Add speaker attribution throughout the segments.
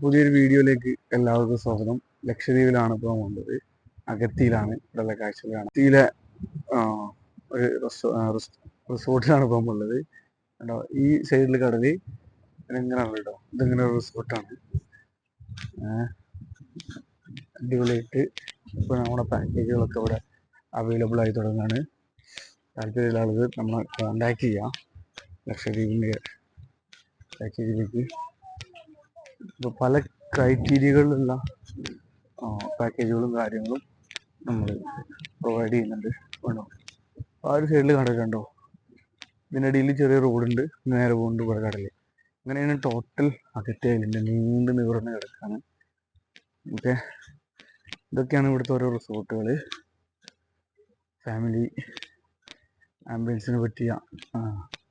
Speaker 1: പുതിയൊരു വീഡിയോയിലേക്ക് എല്ലാവർക്കും സ്വാഗതം. ലക്ഷദ്വീപിലാണ് ഇപ്പോൾ ഉള്ളത്. അഗത്തിയിലാണ് ഇവിടെയുള്ള കാഴ്ചകളാണ്. അഗത്തിയിലെ ഒരു റിസോർട്ടിലാണ് ഇപ്പോൾ ഉള്ളത്. കേട്ടോ ഈ സൈഡിൽ കടൽ ഇങ്ങനെയാണ് കേട്ടോ? ഇതിങ്ങനെ ഒരു റിസോർട്ടാണ്? അടിപൊളിയായിട്ട് ഇപ്പോൾ നമ്മുടെ പാക്കേജുകളൊക്കെ ഇവിടെ അവൈലബിൾ ആയി തുടങ്ങുകയാണ്. താല്പര്യമുള്ള ആളുകൾ നമ്മളെ കോണ്ടാക്ട് ചെയ്യാം. ലക്ഷദ്വീപിന്റെ പാക്കേജിലേക്ക് ഇപ്പോൾ പല ക്രൈറ്റീരിയകളിലുള്ള പാക്കേജുകളും കാര്യങ്ങളും നമ്മൾ പ്രൊവൈഡ് ചെയ്യുന്നുണ്ട്. വേണോ? ആ ഒരു സൈഡിൽ കണ്ടിട്ടുണ്ടോ? കണ്ടോ ഇതിനിടയിൽ ചെറിയ റോഡുണ്ട്. നേരെ പോകുന്നുണ്ട് ഇവിടെ കടൽ അങ്ങനെയാണ് ടോട്ടൽ അകത്തെ ഐലൻഡ് നീണ്ട് നിവർന്ന് കിടക്കാണ്. ഓക്കെ. ഇതൊക്കെയാണ് ഇവിടുത്തെ ഓരോ റിസോർട്ടുകൾ ഫാമിലി ആംബിയൻസിന് പറ്റിയ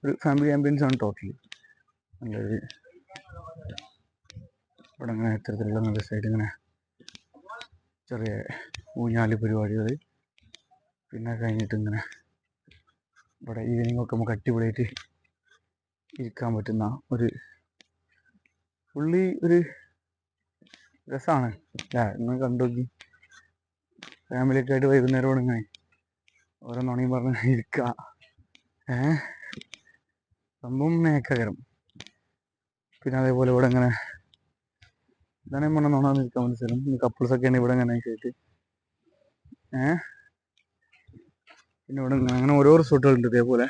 Speaker 1: ഒരു ഫാമിലി ആംബിയൻസ് ആണ് ടോട്ടലി നല്ലൊരു ഇവിടെ അങ്ങനെ ഇത്തരത്തിലുള്ള നല്ല സൈഡ് ഇങ്ങനെ ചെറിയ ഊഞ്ഞാൽ പരിപാടികൾ പിന്നെ കഴിഞ്ഞിട്ട് ഇങ്ങനെ ഇവിടെ ഈവനിങ് ഒക്കെ നമുക്ക് അടിപൊളിയായിട്ട് ഇരിക്കാൻ പറ്റുന്ന ഒരു പുള്ളി ഒരു രസമാണ് ഇന്ന് കണ്ടു നോക്കി. ഫാമിലിയൊക്കെ ആയിട്ട് വൈകുന്നേരം ഇവിടെ ഇങ്ങനെ ഓരോ നുണയും പറഞ്ഞ് ഇരിക്കുക ഏ? സംഭവം നേക്കകരം പിന്നെ അതേപോലെ ഇവിടെ ഇങ്ങനെ ഇതാണ് ഞാൻ പറഞ്ഞ നോണ നിൽക്കാൻ മനസ്സിലും സ്ഥലം. ഈ കപ്പിൾസ് ഒക്കെയാണ് ഇവിടെ ഇങ്ങനെ ആയിട്ട് ഏ? പിന്നെ ഇവിടെ അങ്ങനെ ഓരോ റിസോർട്ടുകളുണ്ട് ഇതേപോലെ.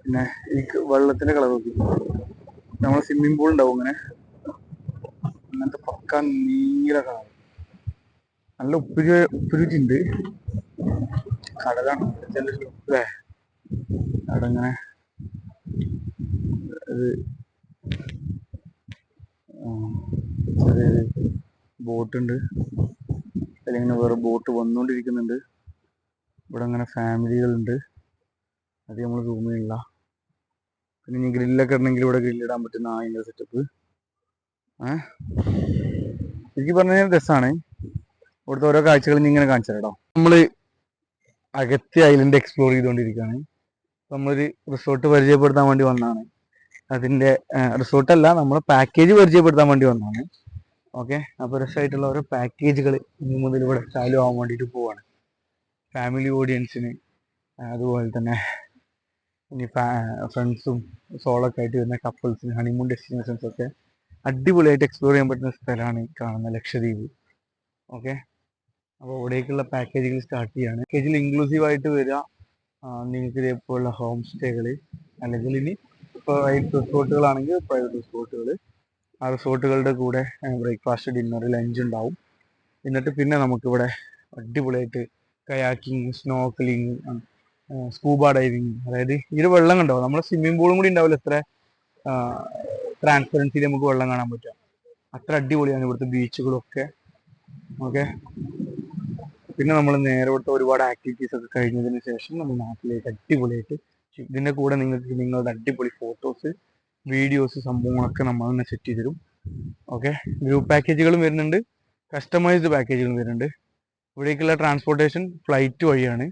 Speaker 1: പിന്നെ ഈ വെള്ളത്തിന്റെ കളർ നോക്കി. നമ്മളെ സ്വിമ്മിംഗ് പൂൾ ഉണ്ടാവും ഇങ്ങനെ. അങ്ങനത്തെ പക്ക നീല കളർ നല്ല ഉപ്പുരു ഉപ്പുരുചി ഉണ്ട്. കടലാണ്. അല്ലേ അവിടെ ഇങ്ങനെ ഒരു ചെറിയൊരു ബോട്ടുണ്ട്. അല്ലെങ്കിൽ വേറെ ബോട്ട് വന്നുകൊണ്ടിരിക്കുന്നുണ്ട് ഇവിടെ അങ്ങനെ ഫാമിലികളുണ്ട്. അത് നമ്മൾ റൂമിലുള്ള പിന്നെ ഇനി ഗ്രില്ലൊക്കെ ഉണ്ടെങ്കിൽ ഇവിടെ ഗ്രില്ലിടാൻ പറ്റുന്ന അതിന്റെ സെറ്റപ്പ് ഏഹ് എനിക്ക് പറഞ്ഞ രസമാണ് ഇവിടുത്തെ ഓരോ കാഴ്ചകൾ ഇനി ഇങ്ങനെ കാണിച്ചു തരാം നമ്മൾ അകത്തെ ഐലൻഡ് എക്സ്പ്ലോർ ചെയ്തുകൊണ്ടിരിക്കുകയാണ് നമ്മളൊരു റിസോർട്ട് പരിചയപ്പെടുത്താൻ വേണ്ടി വന്നതാണ്. അതിന്റെ റിസോർട്ട് അല്ല നമ്മൾ പാക്കേജ് പരിചയപ്പെടുത്താൻ വേണ്ടി വന്നതാണ്. ഓക്കെ? അപ്പോൾ രസമായിട്ടുള്ള ഓരോ പാക്കേജുകൾ ഇനി മുതൽ ഇവിടെ ചാലു ആവാൻ വേണ്ടിയിട്ട് പോവാണ്. ഫാമിലി ഓഡിയൻസിന് അതുപോലെ തന്നെ ഇനി ഫ്രണ്ട്സും സോളൊക്കെ ആയിട്ട് വരുന്ന കപ്പിൾസിന് ഹണിമൂൺ ഡെസ്റ്റിനേഷൻസ് ഒക്കെ അടിപൊളിയായിട്ട് എക്സ്പ്ലോർ ചെയ്യാൻ പറ്റുന്ന സ്ഥലമാണ് കാണുന്ന ലക്ഷദ്വീപ്. ഓക്കെ? അപ്പോൾ ഇവിടേക്കുള്ള പാക്കേജുകൾ സ്റ്റാർട്ട് ചെയ്യാണ്. പാക്കേജിൽ ഇൻക്ലൂസീവ് ആയിട്ട് വരിക നിങ്ങൾക്ക് ഇതേപോലുള്ള ഹോം സ്റ്റേകൾ അല്ലെങ്കിൽ ഇനി പ്രൈവറ്റ് റിസോർട്ടുകളാണെങ്കിൽ പ്രൈവറ്റ് റിസോർട്ടുകൾ ആ റിസോർട്ടുകളുടെ കൂടെ ബ്രേക്ക്ഫാസ്റ്റ് ഡിന്നർ ലഞ്ച് ഉണ്ടാവും. എന്നിട്ട് പിന്നെ നമുക്കിവിടെ അടിപൊളിയായിട്ട് കയാക്കിങ് സ്നോക്കലിങ് സ്കൂബ ഡൈവിങ് അതായത് ഇതിൽ വെള്ളം കണ്ടോ? നമ്മുടെ സ്വിമ്മിംഗ് പൂളും കൂടി ഉണ്ടാവില്ല? എത്ര ട്രാൻസ്പെറൻസിയിൽ നമുക്ക് വെള്ളം കാണാൻ പറ്റുക. അത്ര അടിപൊളിയാണ് ഇവിടുത്തെ ബീച്ചുകളൊക്കെ. ഓക്കെ? പിന്നെ നമ്മൾ നേരെ ഇവിടുത്തെ ഒരുപാട് ആക്ടിവിറ്റീസ് ഒക്കെ കഴിഞ്ഞതിന് ശേഷം നമ്മൾ നാട്ടിലേക്ക് അടിപൊളിയായിട്ട് ഇതിന്റെ കൂടെ നിങ്ങൾക്ക് നിങ്ങളുടെ അടിപൊളി ഫോട്ടോസ് വീഡിയോസ് സംഭവങ്ങളൊക്കെ നമ്മൾ തന്നെ സെറ്റ് ചെയ്ത് തരും ഓക്കെ ഗ്രൂപ്പ് പാക്കേജുകളും വരുന്നുണ്ട്. കസ്റ്റമൈസ്ഡ് പാക്കേജുകളും വരുന്നുണ്ട്. ഇവിടേക്കുള്ള ട്രാൻസ്പോർട്ടേഷൻ ഫ്ലൈറ്റ് വഴിയാണ്.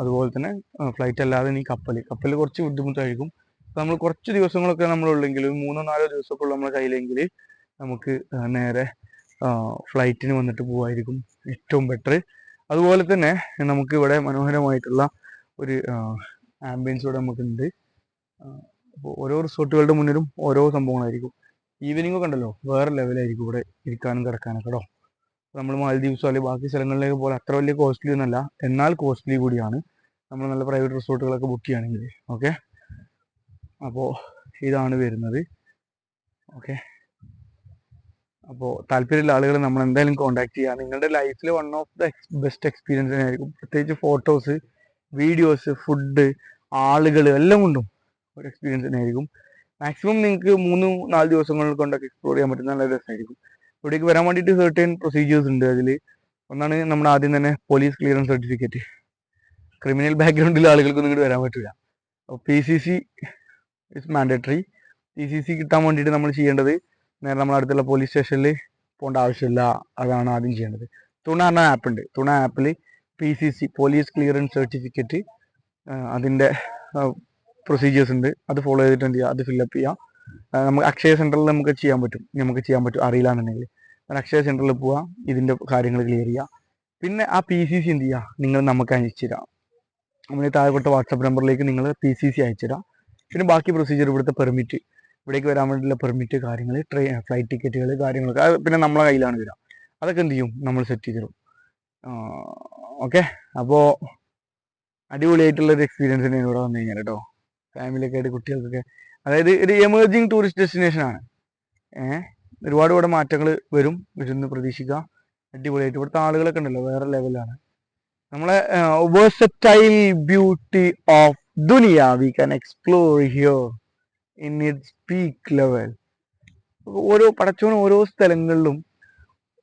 Speaker 1: അതുപോലെ തന്നെ ഫ്ലൈറ്റ് അല്ലാതെ ഇനി കപ്പൽ കപ്പൽ കുറച്ച് ബുദ്ധിമുട്ടായിരിക്കും. നമ്മൾ കുറച്ച് ദിവസങ്ങളൊക്കെ നമ്മളുള്ളെങ്കിൽ മൂന്നോ നാലോ ദിവസമൊക്കെ ഉള്ള നമ്മുടെ കയ്യിലെങ്കിൽ നമുക്ക് നേരെ ഫ്ലൈറ്റിന് വന്നിട്ട് പോവായിരിക്കും ഏറ്റവും ബെറ്റർ അതുപോലെ തന്നെ നമുക്ക് ഇവിടെ മനോഹരമായിട്ടുള്ള ഒരു ആംബിയൻസ് ഇവിടെ നമുക്കുണ്ട്. അപ്പോൾ ഓരോ റിസോർട്ടുകളുടെ മുന്നിലും ഓരോ സംഭവങ്ങളായിരിക്കും. ഈവനിങ് ഒക്കെ ഉണ്ടല്ലോ വേറെ ലെവലായിരിക്കും ഇവിടെ ഇരിക്കാനും കിടക്കാനൊക്കെ കേട്ടോ നമ്മൾ മാലദ്വീപ്സോ അല്ലെങ്കിൽ ബാക്കി സ്ഥലങ്ങളിലേക്ക് പോലെ അത്ര വലിയ കോസ്റ്റ്ലി ഒന്നല്ല എന്നാൽ കോസ്റ്റ്ലി കൂടിയാണ്. നമ്മൾ നല്ല പ്രൈവറ്റ് റിസോർട്ടുകളൊക്കെ ബുക്ക് ചെയ്യുകയാണെങ്കിൽ ഓക്കെ അപ്പോൾ ഇതാണ് വരുന്നത് ഓക്കെ അപ്പോൾ താല്പര്യമുള്ള ആളുകൾ നമ്മൾ എന്തായാലും കോൺടാക്ട് ചെയ്യുക. നിങ്ങളുടെ ലൈഫിൽ one of the best experience ആയിരിക്കും പ്രത്യേകിച്ച് ഫോട്ടോസ് വീഡിയോസ് ഫുഡ് ആളുകൾ എല്ലാം കൊണ്ടും ഒരു എക്സ്പീരിയൻസ് തന്നെയായിരിക്കും. മാക്സിമം നിങ്ങൾക്ക് മൂന്ന് നാല് ദിവസങ്ങൾ കൊണ്ടൊക്കെ എക്സ്പ്ലോർ ചെയ്യാൻ പറ്റുന്ന നല്ല രസമായിരിക്കും ഇവിടേക്ക് വരാൻ വേണ്ടിയിട്ട് സെർട്ടൈൻ പ്രൊസീജിയേഴ്സ് ഉണ്ട് അതിൽ ഒന്നാണ് നമ്മൾ ആദ്യം തന്നെ പോലീസ് ക്ലിയറൻസ് സർട്ടിഫിക്കറ്റ് ക്രിമിനൽ ബാക്ക്ഗ്രൗണ്ടിലെ ആളുകൾക്കൊന്നും ഇങ്ങോട്ട് വരാൻ പറ്റില്ല അപ്പോൾ P C C is mandatory P C C കിട്ടാൻ വേണ്ടിയിട്ട് നമ്മൾ ചെയ്യേണ്ടത് നേരെ നമ്മൾ അടുത്തുള്ള പോലീസ് സ്റ്റേഷനിൽ പോകേണ്ട ആവശ്യമില്ല. അതാണ് ആദ്യം ചെയ്യേണ്ടത്. തുണ എന്ന ആപ്പ് ഉണ്ട്. തുണ ആപ്പിൽ P C C police clearance certificate അതിന്റെ പ്രൊസീജിയേഴ്സ് ഉണ്ട്. അത് ഫോളോ ചെയ്തിട്ട് എന്ത് ചെയ്യുക അത് ഫില്ലപ്പ് ചെയ്യുക നമുക്ക് അക്ഷയ സെന്ററിൽ നമുക്ക് ചെയ്യാൻ പറ്റും. നമുക്ക് ചെയ്യാൻ പറ്റും. അറിയില്ല എന്നുണ്ടെങ്കിൽ അക്ഷയ സെന്ററിൽ പോവുക ഇതിന്റെ കാര്യങ്ങൾ ക്ലിയർ ചെയ്യുക പിന്നെ ആ പി സി സി എന്ത് ചെയ്യുക നിങ്ങൾ നമുക്ക് അയച്ചു തരാം. നമ്മൾ താഴെ കൊടുത്ത വാട്സപ്പ് നമ്പറിലേക്ക് നിങ്ങൾ പി സി സി അയച്ചു തരാം. പിന്നെ ബാക്കി പ്രൊസീജിയർ ഇവിടുത്തെ പെർമിറ്റ് ഇവിടേക്ക് വരാൻ വേണ്ടിയുള്ള പെർമിറ്റ് കാര്യങ്ങൾ ട്രെയിൻ ഫ്ലൈറ്റ് ടിക്കറ്റുകൾ കാര്യങ്ങളൊക്കെ. പിന്നെ നമ്മളെ കയ്യിലാണ് വരിക. അതൊക്കെ എന്ത് ചെയ്യും? നമ്മൾ സെറ്റ് ചെയ്ത് തരും. ഓക്കെ അപ്പോൾ അടിപൊളിയായിട്ടുള്ള ഒരു എക്സ്പീരിയൻസ് തന്നെയാണ് ഇവിടെ വന്നു കഴിഞ്ഞാൽ കേട്ടോ ഫാമിലിയൊക്കെ ആയിട്ട് കുട്ടികൾക്കൊക്കെ. അതായത് ഒരു എമേർജിങ് ടൂറിസ്റ്റ് ഡെസ്റ്റിനേഷൻ ആണ്. ഏഹ് ഒരുപാട് ഇവിടെ മാറ്റങ്ങൾ വരും വരുമെന്ന് പ്രതീക്ഷിക്കുക അടിപൊളിയായിട്ട്. ഇവിടുത്തെ ആളുകളൊക്കെ ഉണ്ടല്ലോ വേറെ ലെവലാണ് നമ്മളെ versatile beauty of Duniya we can explore here in its peak level ഓരോ പടച്ചോനും ഓരോ സ്ഥലങ്ങളിലും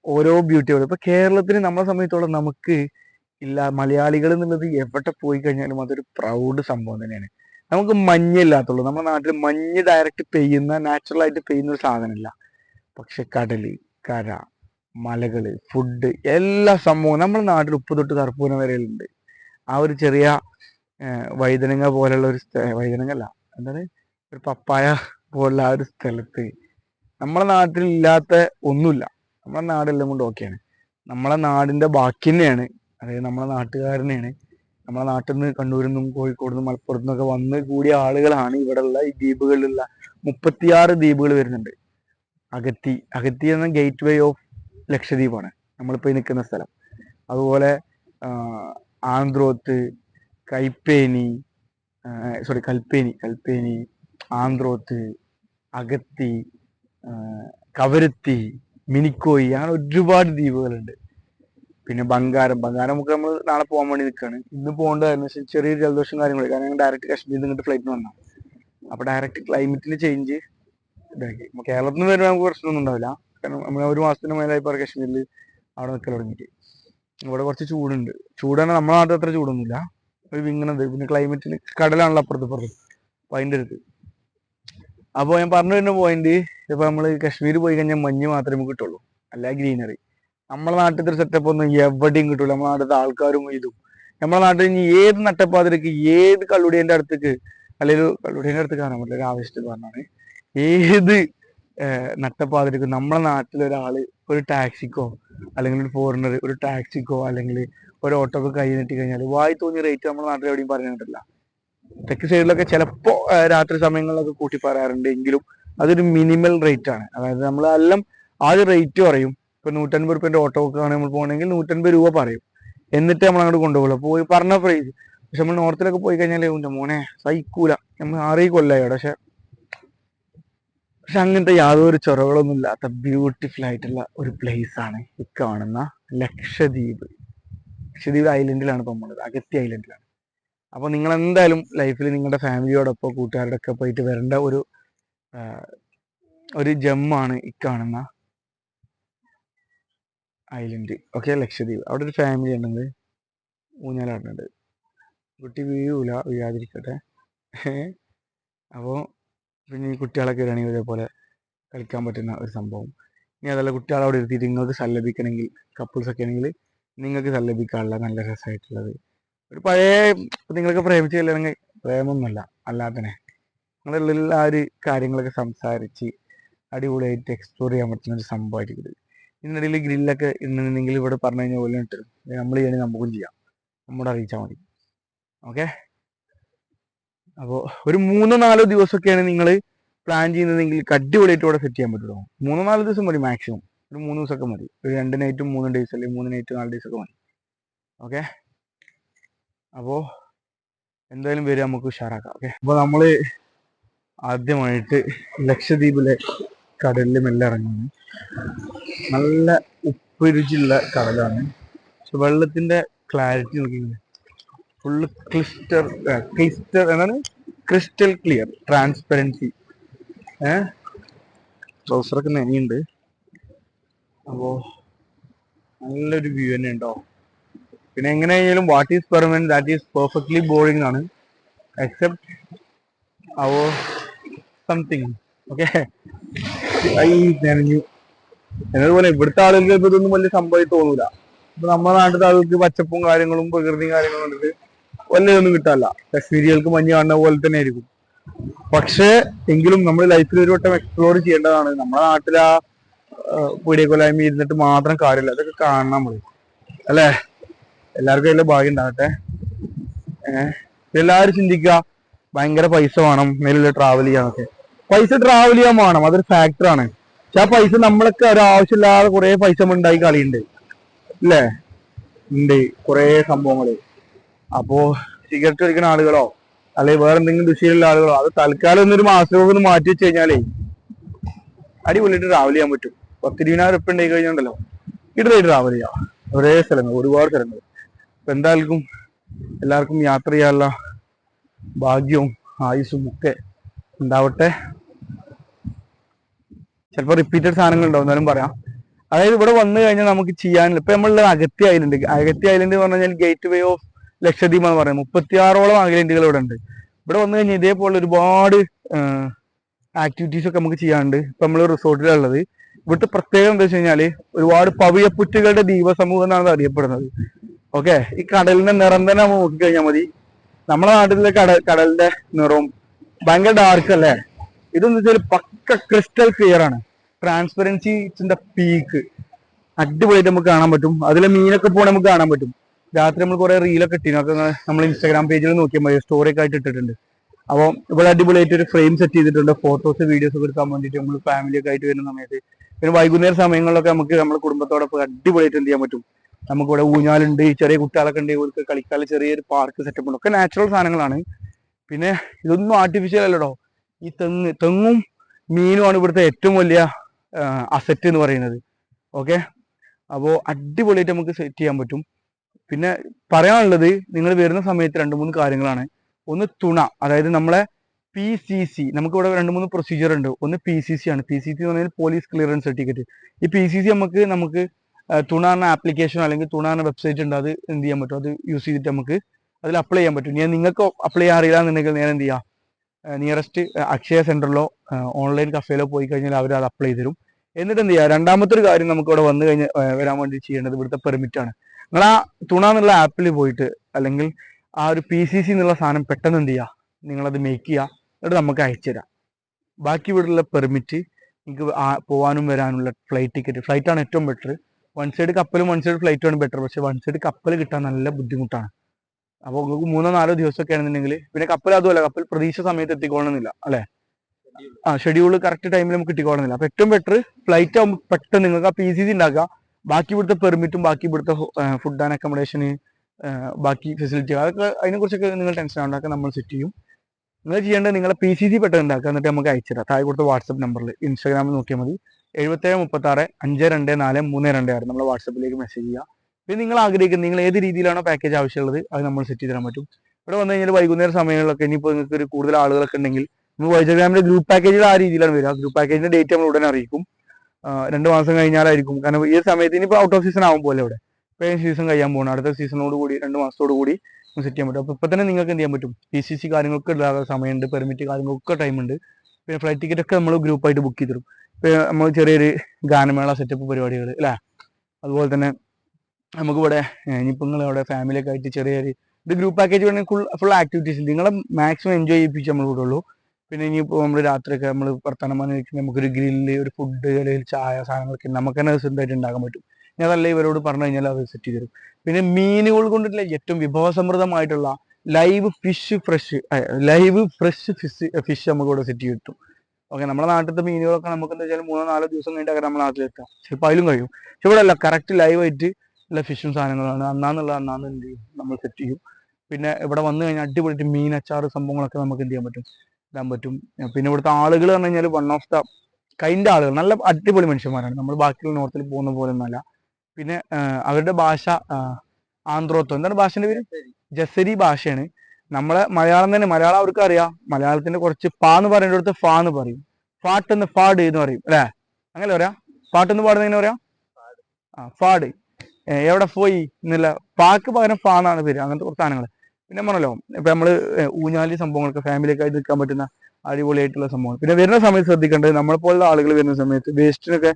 Speaker 1: ഓരോ ബ്യൂട്ടി ഇപ്പൊ കേരളത്തിന് നമ്മളെ സമയത്തോളം നമുക്ക് ഇല്ല മലയാളികൾ എന്നുള്ളത് എവിടെ പോയി കഴിഞ്ഞാലും അതൊരു പ്രൗഡ് സംഭവം തന്നെയാണ്. നമുക്ക് മഞ്ഞില്ലാത്തുള്ളൂ. നമ്മുടെ നാട്ടിൽ മഞ്ഞ് ഡയറക്റ്റ് പെയ്യുന്ന നാച്ചുറൽ ആയിട്ട് പെയ്യുന്ന ഒരു സാധനമില്ല. പക്ഷെ കടൽ കര മലകൾ ഫുഡ് എല്ലാ സംഭവവും നമ്മുടെ നാട്ടിൽ ഉപ്പ് തൊട്ട് കർപ്പൂരം വരെയുണ്ട് ആ ഒരു ചെറിയ വൈതനങ്ങ പോലുള്ള ഒരു വഴുതനങ്ങ അല്ല എന്താണ്? ഒരു പപ്പായ പോലുള്ള ആ ഒരു സ്ഥലത്ത് നമ്മളെ നാട്ടിൽ ഇല്ലാത്ത ഒന്നുമില്ല. നമ്മളെ നാടെല്ലാം കൊണ്ട് ഓക്കെയാണ് നമ്മളെ നാടിന്റെ ബാക്കി തന്നെയാണ് അതായത് നമ്മളെ നാട്ടുകാരനെയാണ് നമ്മളെ നാട്ടിൽ നിന്ന് കണ്ണൂരിൽ നിന്നും കോഴിക്കോട് നിന്നും മലപ്പുറത്തു നിന്നൊക്കെ വന്ന് കൂടിയ ആളുകളാണ് ഇവിടെയുള്ള ഈ ദ്വീപുകളിലുള്ള മുപ്പത്തിയാറ് ദ്വീപുകൾ വരുന്നുണ്ട്. അഗത്തി അഗത്തി എന്ന ഗേറ്റ് വേ ഓഫ് ലക്ഷദ്വീപാണ് നമ്മളിപ്പോൾ നിൽക്കുന്ന സ്ഥലം. അതുപോലെ ആന്ധ്രോത്ത് കൈപ്പേനി സോറി കൽപ്പേനി കൽപ്പേനി ആന്ത്രോത്ത് അഗത്തി കവരത്തി മിനിക്കോയി അങ്ങനെ ഒരുപാട് ദ്വീപുകളുണ്ട്. പിന്നെ ബംഗാരം. ബംഗാരം നമുക്ക് നമ്മൾ നാളെ പോകാൻ വേണ്ടി നിൽക്കുകയാണ് ഇന്ന് പോകേണ്ടതായിരുന്നു പക്ഷേ ചെറിയൊരു ജലദോഷം കാര്യങ്ങൾ കാരണം ഞങ്ങൾ ഡയറക്റ്റ് കാശ്മീരിൽ നിന്ന് ഫ്ലൈറ്റിന് വന്നാൽ അപ്പോൾ ഡയറക്റ്റ് ക്ലൈമറ്റിന് ചേഞ്ച് ഇതാക്കി. കേരളത്തിൽ നിന്ന് വരുമ്പോൾ നമുക്ക് പ്രശ്നമൊന്നും ഉണ്ടാവില്ല. കാരണം നമ്മൾ ഒരു മാസത്തിന് മേലായി ഇപ്പോൾ കാശ്മീരിൽ അവിടെ നിൽക്കാൻ തുടങ്ങിയിട്ട്. ഇവിടെ കുറച്ച് ചൂടുണ്ട്. ചൂടാണ് നമ്മുടെ നാട്ടിൽ അത്ര ചൂടൊന്നുമില്ല. ഒരു വിങ്ങനത് പിന്നെ ക്ലൈമറ്റിന് കടലാണല്ലോ അപ്പുറത്ത് ഇപ്പുറത്ത്. അപ്പോൾ അതിന്റെ അടുത്ത്. അപ്പോൾ ഞാൻ പറഞ്ഞു വരുന്ന പോയിന്റ് ഇപ്പൊ നമ്മൾ കാശ്മീർ പോയി കഴിഞ്ഞാൽ മഞ്ഞ് മാത്രമേ കിട്ടുള്ളൂ. അല്ല ഗ്രീനറി നമ്മളെ നാട്ടിലത്തെ സെറ്റപ്പ് ഒന്നും എവിടെയും കിട്ടൂല. നമ്മളെ നാട്ടിലത്തെ ആൾക്കാരും ഇതും. നമ്മളെ നാട്ടിൽ ഇനി ഏത് നട്ടപ്പാതിരക്ക് ഏത് കള്ളുടിയന്റെ അടുത്തേക്ക് അല്ലെങ്കിൽ കള്ളുടിയന്റെ അടുത്ത് കാണാൻ പറ്റില്ല ഒരു ആവശ്യത്തിൽ പറഞ്ഞാണ് ഏത് നട്ടപ്പാതിരക്ക് നമ്മളെ നാട്ടിലൊരാൾ ഒരു ടാക്സിക്കോ അല്ലെങ്കിൽ ഒരു ഫോറിനർ ഒരു ടാക്സിക്കോ അല്ലെങ്കിൽ ഒരു ഓട്ടോക്കോ കൈ നീട്ടി കഴിഞ്ഞാൽ വായി തോന്നിയ റേറ്റ് നമ്മുടെ നാട്ടിൽ എവിടെയും പറഞ്ഞിട്ടില്ല തെക്ക് സൈഡിലൊക്കെ ചിലപ്പോ രാത്രി സമയങ്ങളിലൊക്കെ കൂട്ടി പറയാറുണ്ട്. എങ്കിലും അതൊരു മിനിമൽ റേറ്റ് ആണ്. അതായത് നമ്മൾ എല്ലാം ഒരു റേറ്റ് പറയും. ഇപ്പൊ നൂറ്റൻപത് റുപ്യന്റെ ഓട്ടോക്കാണ് നമ്മൾ പോകണമെങ്കിൽ നൂറ്റൻപത് രൂപ പറയും. എന്നിട്ട് നമ്മൾ അങ്ങോട്ട് കൊണ്ടുപോകുള്ളൂ പോയി പറഞ്ഞ പ്രൈസ് പക്ഷെ നമ്മൾ നോർത്തിലൊക്കെ പോയി കഴിഞ്ഞാൽ ഉണ്ട് മോനെ? സഹിക്കൂല. നമ്മൾ ആറേ കൊല്ലായി പക്ഷെ പക്ഷെ അങ്ങനത്തെ യാതൊരു ചൊറകളൊന്നും ഇല്ലാത്ത ബ്യൂട്ടിഫുൾ ആയിട്ടുള്ള ഒരു പ്ലേസ് ആണ് ഈ കാണുന്ന ലക്ഷദ്വീപ്. ലക്ഷദ്വീപ് ഐലൻഡിലാണ് ഇപ്പം നമ്മളത് അഗത്തി ഐലൻഡിലാണ് അപ്പോൾ നിങ്ങൾ എന്തായാലും ലൈഫിൽ നിങ്ങളുടെ ഫാമിലിയോടൊപ്പം കൂട്ടുകാരോടൊക്കെ പോയിട്ട് വരേണ്ട ഒരു ഒരു ജമ്മാണ് ഈ കാണുന്ന ഐലൻഡ് ഓക്കെ ലക്ഷദ്വീപ്. അവിടെ ഒരു ഫാമിലി ഉണ്ടെങ്കിൽ ഊഞ്ഞാലാടുന്നുണ്ട് കുട്ടി വീഴൂല വീഴാതിരിക്കട്ടെ. അപ്പോൾ പിന്നെ ഈ കുട്ടികളൊക്കെ വരികയാണെങ്കിൽ ഇതേപോലെ കളിക്കാൻ പറ്റുന്ന ഒരു സംഭവം. ഇനി അതല്ല കുട്ടികളെ അവിടെ ഇരുത്തിയിട്ട് നിങ്ങൾക്ക് സല്ലപിക്കണമെങ്കിൽ കപ്പിൾസ് ഒക്കെ ആണെങ്കിൽ നിങ്ങൾക്ക് സല്ലപിക്കാനുള്ള നല്ല രസമായിട്ടുള്ളത്. ഒരു പഴയ നിങ്ങളൊക്കെ പ്രേമിച്ച് കല്യാണെങ്കിൽ പ്രേമൊന്നുമല്ല അല്ലാതെ തന്നെ നിങ്ങളുടെ ഉള്ളിൽ ആ ഒരു കാര്യങ്ങളൊക്കെ സംസാരിച്ച് അടിപൊളിയായിട്ട് എക്സ്പ്ലോർ ചെയ്യാൻ പറ്റുന്ന ഒരു സംഭവമായിരിക്കും ഇതിനിടയിൽ ഗ്രില്ലൊക്കെ ഇന്നുണ്ടെങ്കിൽ ഇവിടെ പറഞ്ഞു കഴിഞ്ഞാൽ പോലെ ഇട്ടും നമ്മൾ ചെയ്യണമെങ്കിൽ നമുക്കും ചെയ്യാം. നമ്മുടെ അറിയിച്ചാൽ മതി. ഓക്കെ അപ്പോൾ ഒരു മൂന്നോ നാലോ ദിവസമൊക്കെയാണ് നിങ്ങൾ പ്ലാൻ ചെയ്യുന്നതെങ്കിൽ അടിപൊളിയായിട്ട് ഇവിടെ സെറ്റ് ചെയ്യാൻ പറ്റുമോ മൂന്നോ നാല് ദിവസം മതി മാക്സിമം ഒരു മൂന്ന് ദിവസമൊക്കെ മതി. ഒരു രണ്ട് നൈറ്റും മൂന്ന് ഡേയ്സ് അല്ലെങ്കിൽ മൂന്ന് നൈറ്റും നാല് ഡേയ്സ് ഒക്കെ മതി. ഓക്കെ അപ്പോൾ എന്തായാലും വരിക നമുക്ക് ഉഷാറാക്കാം. ഓക്കെ അപ്പോൾ നമ്മൾ ആദ്യമായിട്ട് ലക്ഷദ്വീപിലെ കടലിൽ മെല്ലെ ഇറങ്ങുന്നു നല്ല ഉപ്പ് രുചിയുള്ള കടലാണ്. പക്ഷെ വെള്ളത്തിന്റെ ക്ലാരിറ്റി നോക്കിയാൽ ഫുള്ള് ക്ലിസ്റ്റർ ക്ലിസ്റ്റർ എന്താണ് ക്രിസ്റ്റൽ ക്ലിയർ ട്രാൻസ്പെറൻസി ഏഹ് ട്രൗസറൊക്കെ അപ്പോ നല്ലൊരു വ്യൂ തന്നെ ഉണ്ടോ? പിന്നെ എങ്ങനെയായാലും what is permanent that is perfectly boring ആണ് എക്സെപ്റ്റ് അവോ സംതിങ് ഓക്കെ നനഞ്ഞു ഇവിടുത്തെ ആളുകൾക്ക് ഇപ്പൊ ഇതൊന്നും വലിയ സംഭവം തോന്നൂല. ഇപ്പൊ നമ്മുടെ നാട്ടിലെ ആളുകൾക്ക് പച്ചപ്പും കാര്യങ്ങളും പ്രകൃതിയും കാര്യങ്ങളും കണ്ടിട്ട് വലിയ ഇതൊന്നും കിട്ടാല്ല കശ്മീരികൾക്ക് മഞ്ഞ് കാണുന്ന പോലെ തന്നെ ആയിരിക്കും. പക്ഷേ എങ്കിലും നമ്മൾ ലൈഫിൽ ഒരു വട്ടം എക്സ്പ്ലോർ ചെയ്യേണ്ടതാണ്. നമ്മുടെ നാട്ടിൽ ആ പീടിയക്കൊല്ലായ്മ ഇരുന്നിട്ട് മാത്രം കാര്യമില്ല. അതൊക്കെ കാണണം നമ്മൾ. അല്ലേ? എല്ലാവർക്കും അതിന്റെ ഭാഗ്യം ഉണ്ടാകട്ടെ. ഏഹ് എല്ലാവരും ചിന്തിക്കുക. ഭയങ്കര പൈസ വേണം. മേലുള്ള ട്രാവൽ ചെയ്യാനൊക്കെ പൈസ ട്രാവൽ ചെയ്യാൻ വേണം. അതൊരു ഫാക്ടറാണ് പക്ഷെ ആ പൈസ നമ്മളൊക്കെ ഒരാവശ്യമില്ലാതെ കുറെ പൈസ ഉണ്ടായി കളിയുണ്ട് അല്ലേ ഉണ്ട് കുറെ സംഭവങ്ങൾ. അപ്പോ സിഗരറ്റ് വലിക്കുന്ന ആളുകളോ അല്ലെ വേറെ എന്തെങ്കിലും ദുശീലുള്ള ആളുകളോ അത് തൽക്കാലം ഒന്നൊരു മാസത്തേക്ക് ഒന്ന് മാറ്റി വെച്ച് കഴിഞ്ഞാലേ അടിപൊളിയായിട്ട് ട്രാവൽ ചെയ്യാൻ പറ്റും. പത്തിരുപതിനായിരം ഉറുപ്പ് ഉണ്ടായി കഴിഞ്ഞുണ്ടല്ലോ ഇടതായി ട്രാവൽ ചെയ്യാം. ഒരേ സ്ഥലങ്ങൾ ഒരുപാട് സ്ഥലങ്ങൾ. അപ്പൊ എന്തായാലും എല്ലാവർക്കും യാത്ര ചെയ്യാനുള്ള ഭാഗ്യവും ആയുസ്സും ഒക്കെ ഉണ്ടാവട്ടെ. ചിലപ്പോൾ റിപ്പീറ്റഡ് സാധനങ്ങൾ ഉണ്ടാവും എന്നാലും പറയാം. അതായത് ഇവിടെ വന്നു കഴിഞ്ഞാൽ നമുക്ക് ചെയ്യാനില്ല ഇപ്പൊ നമ്മളുടെ അഗത്തി ഐലൻഡ് അഗത്തി ഐലൻഡ് എന്ന് പറഞ്ഞാൽ ഗേറ്റ് വേ ഓഫ് ലക്ഷദ്വീപ് എന്ന് പറയുന്നത്. മുപ്പത്തിയാറോളം ഐലൻഡുകൾ ഇവിടെ ഉണ്ട് ഇവിടെ വന്നു കഴിഞ്ഞാൽ ഇതേപോലെ ഒരുപാട് ആക്ടിവിറ്റീസ് ഒക്കെ നമുക്ക് ചെയ്യാനുണ്ട്. ഇപ്പൊ നമ്മൾ റിസോർട്ടിലുള്ളത് ഇവിടുത്തെ പ്രത്യേകത എന്താ വെച്ച് കഴിഞ്ഞാൽ ഒരുപാട് പവിയപ്പുറ്റുകളുടെ ദീപസമൂഹം എന്നാണ് അറിയപ്പെടുന്നത്. ഓക്കെ? ഈ കടലിന്റെ നിറം തന്നെ നോക്കിക്കഴിഞ്ഞാൽ മതി. നമ്മുടെ നാട്ടിലെ കടൽ കടലിന്റെ നിറവും ഭയങ്കര ഡാർക്ക് അല്ലേ? ഇതെന്ന് വെച്ചാൽ പക്ക ക്രിസ്റ്റൽ ക്ലിയർ ആണ്. ട്രാൻസ്പെറൻസിന്റെ പീക്ക് അടിപൊളിയായിട്ട് നമുക്ക് കാണാൻ പറ്റും. അതിലെ മീനൊക്കെ പോകണ നമുക്ക് കാണാൻ പറ്റും. രാത്രി നമ്മൾ കുറെ റീലൊക്കെ ഇട്ടിരുന്നു. അതൊക്കെ നമ്മൾ ഇൻസ്റ്റാഗ്രാം പേജിൽ നോക്കിയാൽ മതി. സ്റ്റോറി ഒക്കെ ആയിട്ട് ഇട്ടിട്ടുണ്ട്. അപ്പോൾ ഇവിടെ അടിപൊളിയായിട്ട് ഒരു ഫ്രെയിം സെറ്റ് ചെയ്തിട്ടുണ്ട്. ഫോട്ടോസ് വീഡിയോസ് ഒക്കെ എടുക്കാൻ വേണ്ടിയിട്ട് നമ്മൾ ഫാമിലി ഒക്കെ ആയിട്ട് വരുന്ന സമയത്ത്. പിന്നെ വൈകുന്നേര സമയങ്ങളിലൊക്കെ നമുക്ക് നമ്മുടെ കുടുംബത്തോടൊപ്പം അടിപൊളിയായിട്ട് എന്ത് ചെയ്യാൻ പറ്റും? നമുക്കിവിടെ ഊഞ്ഞാലുണ്ട് ചെറിയ കുട്ടികളൊക്കെ ഉണ്ട്. ഇവർക്ക് കളിക്കാനുള്ള ചെറിയൊരു പാർക്ക് സെറ്റപ്പ് ഉണ്ട്. ഒക്കെ നാച്ചുറൽ സാധനങ്ങളാണ്. പിന്നെ ഇതൊന്നും ആർട്ടിഫിഷ്യൽ അല്ലടോ. ഈ തെങ്ങ് തെങ്ങും മീനുമാണ് ഇവിടുത്തെ ഏറ്റവും വലിയ അസറ്റ് എന്ന് പറയുന്നത്. ഓക്കെ അപ്പോൾ അടിപൊളിയായിട്ട് നമുക്ക് സെറ്റ് ചെയ്യാൻ പറ്റും. പിന്നെ പറയാനുള്ളത് നിങ്ങൾ വരുന്ന സമയത്ത് രണ്ട് മൂന്ന് കാര്യങ്ങളാണ്. ഒന്ന് തുണ അതായത് നമ്മളെ പി സി സി നമുക്ക് ഇവിടെ രണ്ട് മൂന്ന് പ്രൊസീജിയർ ഉണ്ട്. ഒന്ന് പി സി സി ആണ്. പി സി സി എന്ന് പറഞ്ഞാൽ പോലീസ് ക്ലിയറൻസ് സർട്ടിഫിക്കറ്റ് ഈ പി സി സി നമുക്ക് നമുക്ക് തുണ എന്ന ആപ്ലിക്കേഷൻ അല്ലെങ്കിൽ തുണ എന്ന വെബ്സൈറ്റ് ഉണ്ട്. അത് എന്ത് ചെയ്യാൻ പറ്റും? അത് യൂസ് ചെയ്തിട്ട് നമുക്ക് അതിൽ അപ്ലൈ ചെയ്യാൻ പറ്റും. ഞാൻ നിങ്ങൾക്ക് അപ്ലൈ ചെയ്യാൻ അറിയില്ല എന്നുണ്ടെങ്കിൽ നേരെ എന്ത് ചെയ്യാം? നിയറസ്റ്റ് അക്ഷയ സെന്ററിലോ ഓൺലൈൻ കഫേയിലോ പോയി കഴിഞ്ഞാൽ അവർ അത് അപ്ലൈ ചെയ്തു തരും. എന്നിട്ട് എന്ത് ചെയ്യുക രണ്ടാമത്തെ ഒരു കാര്യം നമുക്ക് ഇവിടെ വന്നു കഴിഞ്ഞാൽ വരാൻ വേണ്ടി ചെയ്യേണ്ടത് ഇവിടുത്തെ പെർമിറ്റ് ആണ്. നിങ്ങൾ ആ തുണ എന്നുള്ള ആപ്പിൽ പോയിട്ട് അല്ലെങ്കിൽ ആ ഒരു പി സി സി എന്നുള്ള സാധനം പെട്ടെന്ന് എന്ത് ചെയ്യുക നിങ്ങളത് മേക്ക് ചെയ്യുക എന്നിട്ട് നമുക്ക് അയച്ചു തരാം. ബാക്കി ഇവിടെയുള്ള പെർമിറ്റ് നിങ്ങൾക്ക് പോകാനും വരാനുള്ള ഫ്ലൈറ്റ് ടിക്കറ്റ് ഫ്ലൈറ്റ് ആണ് ഏറ്റവും ബെറ്റർ വൺ സൈഡ് കപ്പലും വൺ സൈഡ് ഫ്ലൈറ്റും ആണ് ബെറ്റർ പക്ഷേ വൺ സൈഡ് കപ്പൽ കിട്ടാൻ നല്ല ബുദ്ധിമുട്ടാണ്. അപ്പോൾ നിങ്ങൾക്ക് മൂന്നോ നാലോ ദിവസമൊക്കെ ആണെന്നുണ്ടെങ്കിൽ പിന്നെ കപ്പൽ അതുമല്ല കപ്പൽ പ്രതീക്ഷ സമയത്ത് എത്തിക്കോളണമെന്നില്ല അല്ലെ? ആ ഷെഡ്യൂൾ കറക്റ്റ് ടൈമിൽ നമുക്ക് കിട്ടിക്കോളണമെന്നില്ല. അപ്പൊ ഏറ്റവും ബെറ്റർ ഫ്ലൈറ്റ് ആകുമ്പോൾ പെട്ടെന്ന് നിങ്ങൾക്ക് ആ പി സി സി ഉണ്ടാക്കുക. ബാക്കി ഇവിടുത്തെ പെർമിറ്റും ബാക്കി ഇവിടുത്തെ ഫുഡ് ആൻഡ് അക്കോമഡേഷന് ബാക്കി ഫെസിലിറ്റി അതൊക്കെ അതിനെ കുറിച്ചൊക്കെ നിങ്ങൾ ടെൻഷൻ ഉണ്ടാക്കുക നമ്മൾ സെറ്റ് ചെയ്യും. നിങ്ങൾ ചെയ്യേണ്ടത് നിങ്ങളെ പി സി സി പെട്ടെന്ന് ഉണ്ടാക്കുക. എന്നിട്ട് നമുക്ക് അയച്ചിടാം താഴെ കൊടുത്ത വാട്സപ്പ് നമ്പറിൽ ഇൻസ്റ്റാഗ്രാമിൽ നോക്കിയാൽ മതി. എഴുപത്തേഴ് മുപ്പത്തി ആറ് അഞ്ച് രണ്ട് നാല് മൂന്ന് രണ്ട് ആറ് നമ്മൾ വാട്സപ്പിലേക്ക് മെസ്സേജ് ചെയ്യുക. പിന്നെ നിങ്ങൾ ആഗ്രഹിക്കുന്നത് നിങ്ങൾ ഏത് രീതിയിലാണോ പാക്കേജ് ആവശ്യമുള്ളത് അത് നമ്മൾ സെറ്റ് ചെയ്ത് തരാൻ പറ്റും. ഇവിടെ വന്നു കഴിഞ്ഞാൽ വൈകുന്നേര സമയങ്ങളിലൊക്കെ ഇനിയിപ്പോൾ നിങ്ങൾക്ക് ഒരു കൂടുതൽ ആളുകളൊക്കെ ഉണ്ടെങ്കിൽ നമ്മൾ വൈജഗ്രാമിന്റെ ഗ്രൂപ്പ് പാക്കേജിൽ ആ രീതിയിലാണ് വരിക. ഗ്രൂപ്പ് പാക്കേജിന്റെ ഡേറ്റ് നമ്മൾ ഉടനെ അറിയിക്കും. രണ്ട് മാസം കഴിഞ്ഞാലായിരിക്കും. കാരണം ഈ സമയത്ത് ഇനിയിപ്പോൾ ഔട്ട് ഓഫ് സീസൺ ആവും പോലെ ഇവിടെ. ഇപ്പം സീസൺ കഴിയാൻ പോകണം അടുത്ത സീസണോട് കൂടി രണ്ട് മാസത്തോട് കൂടി സെറ്റ് ചെയ്യാൻ പറ്റും. അപ്പോൾ ഇപ്പം തന്നെ നിങ്ങൾക്ക് എന്ത് ചെയ്യാൻ പറ്റും? പി സി സി കാര്യങ്ങളൊക്കെ ഉണ്ടാകാൻ സമയമുണ്ട് പെർമിറ്റ് കാര്യങ്ങളൊക്കെ ടൈം ഉണ്ട്. പിന്നെ ഫ്ലൈറ്റ് ടിക്കറ്റ് ഒക്കെ നമ്മൾ ഗ്രൂപ്പായിട്ട് ബുക്ക് ചെയ്തു തരും ഇപ്പം നമ്മൾ ചെറിയൊരു ഗാനമേള സെറ്റപ്പ് പരിപാടികൾ അല്ലേ? അതുപോലെ തന്നെ നമുക്കിവിടെ ഇനിയിപ്പോൾ നിങ്ങൾ അവിടെ ഫാമിലിയൊക്കെ ആയിട്ട് ചെറിയ ചെറിയ ഇത് ഗ്രൂപ്പ് പാക്കേജ് വേണമെങ്കിൽ ഫുൾ ഫുൾ ആക്ടിവിറ്റീസ് നിങ്ങളെ മാക്സിമം എൻജോയ് ചെയ്യിപ്പിച്ച് നമ്മൾ വിടുള്ളൂ പിന്നെ ഇനിയിപ്പോൾ നമ്മൾ രാത്രിയൊക്കെ നമ്മൾ വർത്തമാനം പറഞ്ഞ് വെച്ചാൽ നമുക്കൊരു ഗ്രില്ല് ഒരു ഫുഡ് അല്ലെങ്കിൽ ചായ സാധനങ്ങളൊക്കെ നമുക്ക് തന്നെ സ്വന്തമായിട്ട് ഉണ്ടാക്കാൻ പറ്റും. ഞാൻ അതല്ല ഇവരോട് പറഞ്ഞു കഴിഞ്ഞാൽ അത് സെറ്റ് ചെയ്ത് തരും. പിന്നെ മീനുകൾ കൊണ്ടുള്ള ഏറ്റവും വിഭവസമൃദ്ധമായിട്ടുള്ള live fish fresh live fresh fish fish നമുക്ക് ഇവിടെ സെറ്റ് ചെയ്ത് കിട്ടും. ഓക്കെ നമ്മുടെ നാട്ടിലത്തെ മീനുകളൊക്കെ നമുക്ക് എന്താ വെച്ചാൽ മൂന്നോ നാലോ ദിവസം കഴിഞ്ഞിട്ടൊക്കെ നമ്മുടെ നാട്ടിലെത്താം. ചിലപ്പോൾ അതിലും കഴിയും. പക്ഷെ ഇവിടെ അല്ല കറക്റ്റ് ലൈവായിട്ട് ഉള്ള ഫിഷും സാധനങ്ങളാണ്. അന്നാന്നുള്ള അന്നാന്ന് എന്ത് ചെയ്യും? നമ്മൾ സെറ്റ് ചെയ്യും. പിന്നെ ഇവിടെ വന്നു കഴിഞ്ഞാൽ മീൻ അച്ചാർ സംഭവങ്ങളൊക്കെ നമുക്ക് എന്ത് ചെയ്യാൻ പറ്റും? ഇടാൻ പറ്റും. പിന്നെ ഇവിടുത്തെ ആളുകൾ പറഞ്ഞു കഴിഞ്ഞാൽ വൺ ഓഫ് ദ കൈന്റെ ആളുകൾ നല്ല അടിപൊളി മനുഷ്യന്മാരാണ്. നമ്മൾ ബാക്കിയുള്ള നോർത്തിൽ പോകുന്ന പോലെ ഒന്നല്ല പിന്നെ അവരുടെ ഭാഷ ആന്ധ്രോത്വം എന്താണ് ഭാഷന്റെ പേര്? ജസരി. ഭാഷയാണ്. നമ്മളെ മലയാളം തന്നെ. മലയാളം അവർക്ക് അറിയാം. മലയാളത്തിന്റെ കുറച്ച് പാ എന്ന് പറയുന്ന അടുത്ത് ഫാ എന്ന് പറയും. ഫാട്ട് എന്ന് ഫാഡ് എന്ന് പറയും. അല്ലേ? അങ്ങനെ പറയാ? പാട്ട് എന്ന് പാടുന്ന എങ്ങനെ പറയാം? ആ ഫാഡ് എവിടെ പോയി എന്നില്ല. പാക്ക് പകരം ഫാന്നാണ് പേര്. അങ്ങനത്തെ കുറച്ച് സാധനങ്ങൾ പിന്നെ പറഞ്ഞല്ലോ ഇപ്പൊ നമ്മൾ ഊഞ്ഞാലി സംഭവങ്ങളൊക്കെ ഫാമിലിയൊക്കെ ആയിട്ട് നിൽക്കാൻ പറ്റുന്ന അടിപൊളിയായിട്ടുള്ള സംഭവം പിന്നെ വരുന്ന സമയത്ത് ശ്രദ്ധിക്കേണ്ടത് നമ്മളെ പോലുള്ള ആളുകൾ വരുന്ന സമയത്ത് വേസ്റ്റിനൊക്കെ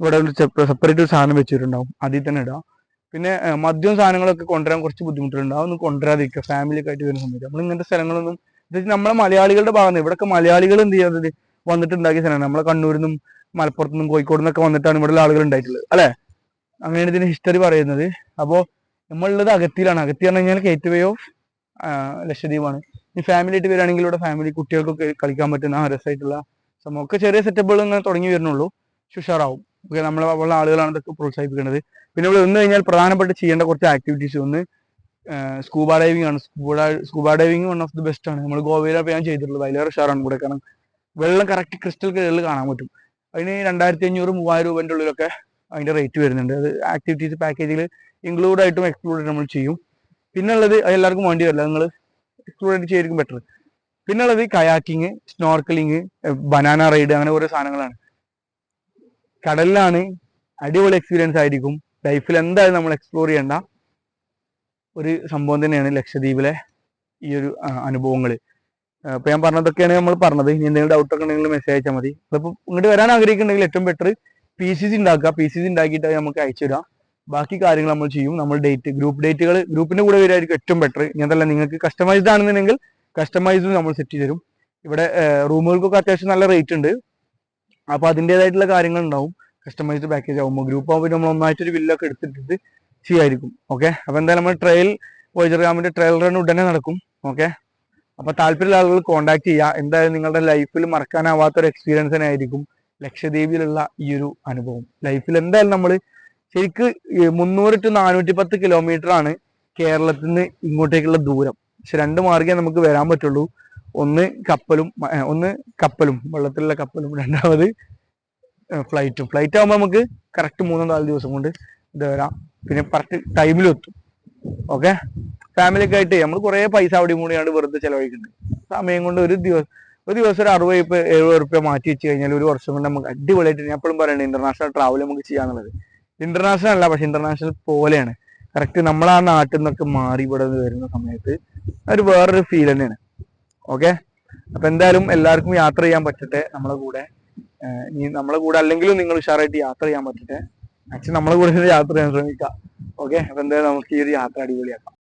Speaker 1: ഇവിടെ സെപ്പറേറ്റ് ഒരു സാധനം വെച്ചിട്ടുണ്ടാവും. അതിൽ തന്നെ ഇടാം. പിന്നെ മദ്യവും സാധനങ്ങളൊക്കെ കൊണ്ടുവരാൻ കുറച്ച് ബുദ്ധിമുട്ടുണ്ടാവും ഒന്ന് കൊണ്ടുവരാതിരിക്കുക. ഫാമിലിയൊക്കെ ആയിട്ട് വരുന്ന സമയത്ത്. നമ്മൾ ഇങ്ങനത്തെ സ്ഥലങ്ങളൊന്നും നമ്മളെ മലയാളികളുടെ ഭാഗത്ത് ഇവിടെയൊക്കെ മലയാളികൾ എന്ത് ചെയ്യുന്നത്? വന്നിട്ടുണ്ടാക്കിയ സ്ഥലമാണ്. നമ്മളെ കണ്ണൂരിൽ നിന്നും മലപ്പുറത്തു നിന്നും കോഴിക്കോട് നിന്നൊക്കെ വന്നിട്ടാണ് ഇവിടെ ആളുകൾ ഉണ്ടായിട്ടുള്ളത്. അല്ലെ? അങ്ങനെയാണ് ഇതിന് ഹിസ്റ്ററി പറയുന്നത്. അപ്പോൾ നമ്മളുള്ളത് അഗത്തിയിലാണ്. അഗത്തി പറഞ്ഞു കഴിഞ്ഞാൽ ഗേറ്റ് വേ ഓഫ് ലക്ഷദ്വീപാണ്. ഈ ഫാമിലി ആയിട്ട് വരികയാണെങ്കിൽ ഇവിടെ ഫാമിലി കുട്ടികൾക്കൊക്കെ കളിക്കാൻ പറ്റുന്ന രസമായിട്ടുള്ള സംഭവം. ഒക്കെ ചെറിയ സെറ്റപ്പുകൾ ഇങ്ങനെ തുടങ്ങി വരുന്നുള്ളൂ. ഉഷാറാവും. ഓക്കെ നമ്മളെ ഉള്ള ആളുകളാണ് ഇതൊക്കെ പ്രോത്സാഹിപ്പിക്കുന്നത്. പിന്നെ ഇവിടെ വന്നു കഴിഞ്ഞാൽ പ്രധാനപ്പെട്ട് ചെയ്യേണ്ട കുറച്ച് ആക്ടിവിറ്റീസ് ഒന്ന് സ്കൂബ ഡൈവിംഗ് ആണ്. Scuba scuba diving one of the best ആണ്. നമ്മൾ ഗോവയിലെ ഞാൻ ചെയ്തിട്ടുള്ളത്. അതിലേറെ ഉഷാറാണ് കൂടെ. കാരണം വെള്ളം കറക്റ്റ് ക്രിസ്റ്റൽ കിഴിൽ കാണാൻ പറ്റും. അതിന് രണ്ടായിരത്തി അഞ്ഞൂറ് മൂവായിരം രൂപന്റെ ഉള്ളിലൊക്കെ അതിന്റെ റേറ്റ് വരുന്നുണ്ട്. അത് ആക്ടിവിറ്റീസ് പാക്കേജിൽ ഇൻക്ലൂഡ് ആയിട്ടും എക്സ്ക്ലൂഡ് നമ്മൾ ചെയ്യും. പിന്നെ ഉള്ളത് എല്ലാവർക്കും വേണ്ടി വരില്ല. നിങ്ങൾ എക്സ്ക്ലൂഡ് ആയിട്ട് ബെറ്റർ പിന്നെ ഉള്ളത് കയാക്കിങ് സ്നോർക്കലിങ് ബനാന റൈഡ് അങ്ങനെ ഓരോ സാധനങ്ങളാണ്. കടലിലാണ് അടിപൊളി എക്സ്പീരിയൻസ് ആയിരിക്കും. ലൈഫിൽ എന്തായാലും നമ്മൾ എക്സ്പ്ലോർ ചെയ്യേണ്ട ഒരു സംഭവം തന്നെയാണ് ലക്ഷദ്വീപിലെ ഈ ഒരു അനുഭവങ്ങൾ അപ്പോൾ ഞാൻ പറഞ്ഞതൊക്കെയാണ് നമ്മൾ പറഞ്ഞത്. ഇനി എന്തെങ്കിലും ഡൗട്ടൊക്കെ ഉണ്ടെങ്കിൽ മെസ്സേജ് അയച്ചാൽ മതി. അതിപ്പോൾ ഇങ്ങോട്ട് വരാൻ ആഗ്രഹിക്കുന്നുണ്ടെങ്കിൽ ഏറ്റവും ബെറ്റർ പി സി സി ഉണ്ടാക്കുക. പി സി സി ഉണ്ടാക്കിയിട്ട് നമുക്ക് അയച്ചു തരാം. ബാക്കി കാര്യങ്ങൾ നമ്മൾ ചെയ്യും. നമ്മൾ ഡേറ്റ് ഗ്രൂപ്പ് ഡേറ്റുകൾ ഗ്രൂപ്പിന്റെ കൂടെ വരുമായിരിക്കും ഏറ്റവും ബെറ്റർ ഇങ്ങനത്തല്ല നിങ്ങൾക്ക് കസ്റ്റമൈസ്ഡ് ആണെന്നുണ്ടെങ്കിൽ കസ്റ്റമൈസ് നമ്മൾ സെറ്റ് ചെയ്തു തരും ഇവിടെ റൂമുകൾക്കൊക്കെ അത്യാവശ്യം നല്ല റേറ്റ് ഉണ്ട്. അപ്പൊ അതിന്റെതായിട്ടുള്ള കാര്യങ്ങൾ ഉണ്ടാവും. കസ്റ്റമൈസ്ഡ് പാക്കേജ് ആകുമ്പോൾ ഗ്രൂപ്പ് ആകുമ്പോൾ നമ്മൾ ഒന്നായിട്ടൊരു ബില്ലൊക്കെ എടുത്തിട്ട് ചെയ്യായിരിക്കും ഓക്കെ അപ്പൊ എന്തായാലും നമ്മൾ ട്രയൽ വൈജർഗാമിന്റെ ട്രയൽ റൺ ഉടനെ നടക്കും. ഓക്കെ അപ്പൊ താല്പര്യമുള്ള ആളുകൾ കോൺടാക്ട് ചെയ്യുക. എന്തായാലും നിങ്ങളുടെ ലൈഫിൽ മറക്കാനാവാത്ത ഒരു എക്സ്പീരിയൻസ് തന്നെ ആയിരിക്കും ലക്ഷദ്വീപിലുള്ള ഈ ഒരു അനുഭവം. ലൈഫിൽ എന്തായാലും നമ്മൾ ശരിക്ക് മുന്നൂറ് ടു നാനൂറ്റി പത്ത് കിലോമീറ്റർ ആണ് കേരളത്തിൽ നിന്ന് ഇങ്ങോട്ടേക്കുള്ള ദൂരം. പക്ഷെ രണ്ട് മാർഗേ നമുക്ക് വരാൻ പറ്റുള്ളൂ. ഒന്ന് കപ്പലും ഒന്ന് കപ്പലും വെള്ളത്തിലുള്ള കപ്പലും രണ്ടാമത് ഫ്ലൈറ്റും ഫ്ലൈറ്റ് ആകുമ്പോൾ നമുക്ക് കറക്റ്റ് മൂന്നോ നാല് ദിവസം കൊണ്ട് ഇത് വരാം. പിന്നെ കറക്റ്റ് ടൈമിലും എത്തും. ഓക്കെ ഫാമിലി ഒക്കെ ആയിട്ട് നമ്മൾ കുറേ പൈസ അവിടെയും കൂടെയാണ് വെറുതെ ചിലവഴിക്കുന്നത് സമയം കൊണ്ട് ഒരു ദിവസം ഒരു ദിവസം ഒരു അറുപത് ഇപ്പൊ എഴുപത് റുപ്യ മാറ്റി വെച്ച് കഴിഞ്ഞാൽ ഒരു വർഷം കൊണ്ട് നമുക്ക് അടിപൊളിയായിട്ട് ഞാൻ എപ്പോഴും പറയുന്നത് ഇന്റർനാഷണൽ ട്രാവൽ നമുക്ക് ചെയ്യാന്നുള്ളത്. ഇന്റർനാഷണൽ അല്ല പക്ഷെ ഇന്റർനാഷണൽ പോലെയാണ്. കറക്റ്റ് നമ്മളാ നാട്ടിൽ നിന്നൊക്കെ മാറി ഇവിടെ വരുന്ന സമയത്ത് ഒരു വേറൊരു ഫീൽ തന്നെയാണ്. ഓക്കെ അപ്പൊ എന്തായാലും എല്ലാവർക്കും യാത്ര ചെയ്യാൻ പറ്റട്ടെ നമ്മളെ കൂടെ. ഇനി നമ്മളെ കൂടെ അല്ലെങ്കിലും നിങ്ങൾ ഉഷാറായിട്ട് യാത്ര ചെയ്യാൻ പറ്റട്ടെ. ആക്ച്വലി നമ്മളെ കൂടെ യാത്ര ചെയ്യാൻ ശ്രമിക്കാം. ഓക്കെ അപ്പൊ എന്തായാലും നമുക്ക് ഈ ഒരു യാത്ര അടിപൊളിയാക്കാം.